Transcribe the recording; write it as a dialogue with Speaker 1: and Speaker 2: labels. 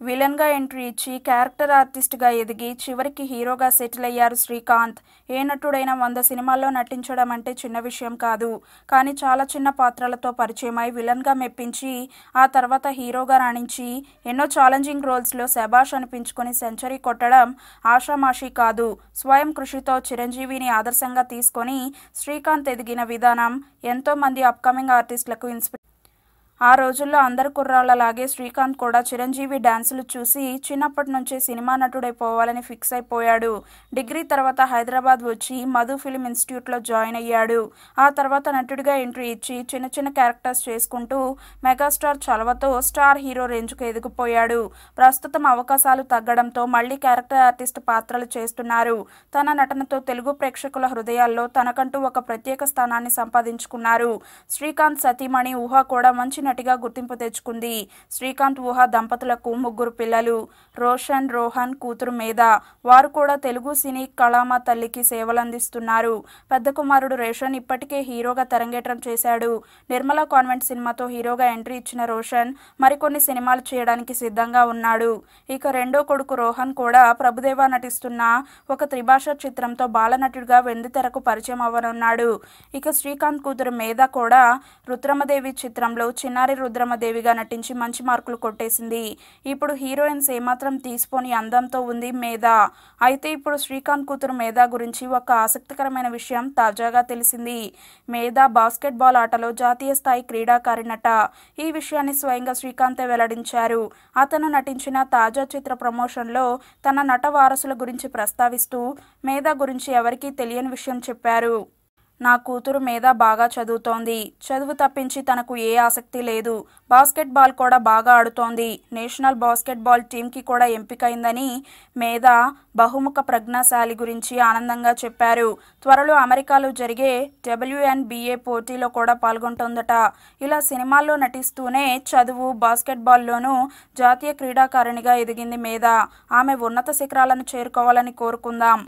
Speaker 1: విలన్గా ఎంట్రీ ఇచ్చి క్యారెక్టర్ ఆర్టిస్ట్గా ఎదిగి చివరికి హీరోగా సెటిల్ అయ్యారు శ్రీకాంత్. ఏ నటుడైనా వంద సినిమాల్లో నటించడం అంటే చిన్న విషయం కాదు. కానీ చాలా చిన్న పాత్రలతో పరిచయమై విలన్గా మెప్పించి ఆ తర్వాత హీరోగా రాణించి ఎన్నో ఛాలెంజింగ్ రోల్స్లో శబాష్ అనిపించుకొని సెంచరీ కొట్టడం ఆషామాషీ కాదు. స్వయం కృషితో చిరంజీవిని ఆదర్శంగా తీసుకొని శ్రీకాంత్ ఎదిగిన విధానం ఎంతో మంది అప్కమింగ్ ఆర్టిస్టులకు ఇన్స్పి ఆ రోజుల్లో అందరు కుర్రాళ్ళలాగే శ్రీకాంత్ కూడా చిరంజీవి డాన్సులు చూసి చిన్నప్పటి నుంచే సినిమా నటుడైపోవాలని ఫిక్స్ అయిపోయాడు. డిగ్రీ తర్వాత హైదరాబాద్ వచ్చి మధు ఫిలిం ఇన్స్టిట్యూట్లో జాయిన్ అయ్యాడు. ఆ తర్వాత నటుడిగా ఎంట్రీ ఇచ్చి చిన్న చిన్న క్యారెక్టర్స్ చేసుకుంటూ మెగాస్టార్ చలవతో స్టార్ హీరో రేంజ్కు ఎదిగిపోయాడు. ప్రస్తుతం అవకాశాలు తగ్గడంతో మళ్ళీ క్యారెక్టర్ ఆర్టిస్ట్ పాత్రలు చేస్తున్నారు. తన నటనతో తెలుగు ప్రేక్షకుల హృదయాల్లో తనకంటూ ఒక ప్రత్యేక స్థానాన్ని సంపాదించుకున్నారు. శ్రీకాంత్ సతీమణి ఊహ కూడా మంచి నటిగా గుర్తింపు తెచ్చుకుంది. శ్రీకాంత్ ఊహ దంపతులకు ముగ్గురు పిల్లలు. రోషన్ రోహన్ కూతురు మీద వారు కూడా తెలుగు సినీ కళామ తల్లికి సేవలందిస్తున్నారు. పెద్ద కుమారుడు రోషన్ ఇప్పటికే హీరోగా తెరంగేట్రం చేశాడు. నిర్మలా కాన్వెంట్ సినిమాతో హీరోగా ఎంట్రీ ఇచ్చిన రోషన్ మరికొన్ని సినిమాలు చేయడానికి సిద్ధంగా ఉన్నాడు. ఇక రెండో కొడుకు రోహన్ కూడా ప్రభుదేవా నటిస్తున్న ఒక త్రిభాష చిత్రంతో బాలనటుడిగా వెండితెరకు పరిచయం అవ్వనున్నాడు. ఇక శ్రీకాంత్ కూతురు మీద కూడా రుద్రమదేవి చిత్రంలో చిన్న చిన్నారి రుద్రమదేవిగా నటించి మంచి మార్కులు కొట్టేసింది. ఇప్పుడు హీరోయిన్స్ ఏమాత్రం తీసిపోని అందంతో ఉంది మేధ. అయితే ఇప్పుడు శ్రీకాంత్ కూతురు మేధ గురించి ఒక ఆసక్తికరమైన విషయం తాజాగా తెలిసింది. మేధ బాస్కెట్బాల్ ఆటలో జాతీయ స్థాయి క్రీడాకారినట ఈ విషయాన్ని స్వయంగా శ్రీకాంతే వెల్లడించారు. అతను నటించిన తాజా చిత్ర ప్రమోషన్లో తన నట వారసుల గురించి ప్రస్తావిస్తూ మేధ గురించి ఎవరికీ తెలియని విషయం చెప్పారు. నా కూతురు మీద బాగా చదువుతోంది. చదువు తప్పించి తనకు ఏ ఆసక్తి లేదు. బాస్కెట్బాల్ కూడా బాగా ఆడుతోంది. నేషనల్ బాస్కెట్బాల్ టీంకి కూడా ఎంపికైందని మీద బహుముఖ ప్రజ్ఞాశాలి గురించి ఆనందంగా చెప్పారు. త్వరలో అమెరికాలో జరిగే డబ్ల్యూఎన్బిఏ పోటీలో కూడా పాల్గొంటోందట. ఇలా సినిమాల్లో నటిస్తూనే చదువు బాస్కెట్బాల్లోనూ జాతీయ క్రీడాకారిణిగా ఎదిగింది మీద ఆమె ఉన్నత శిఖరాలను చేరుకోవాలని కోరుకుందాం.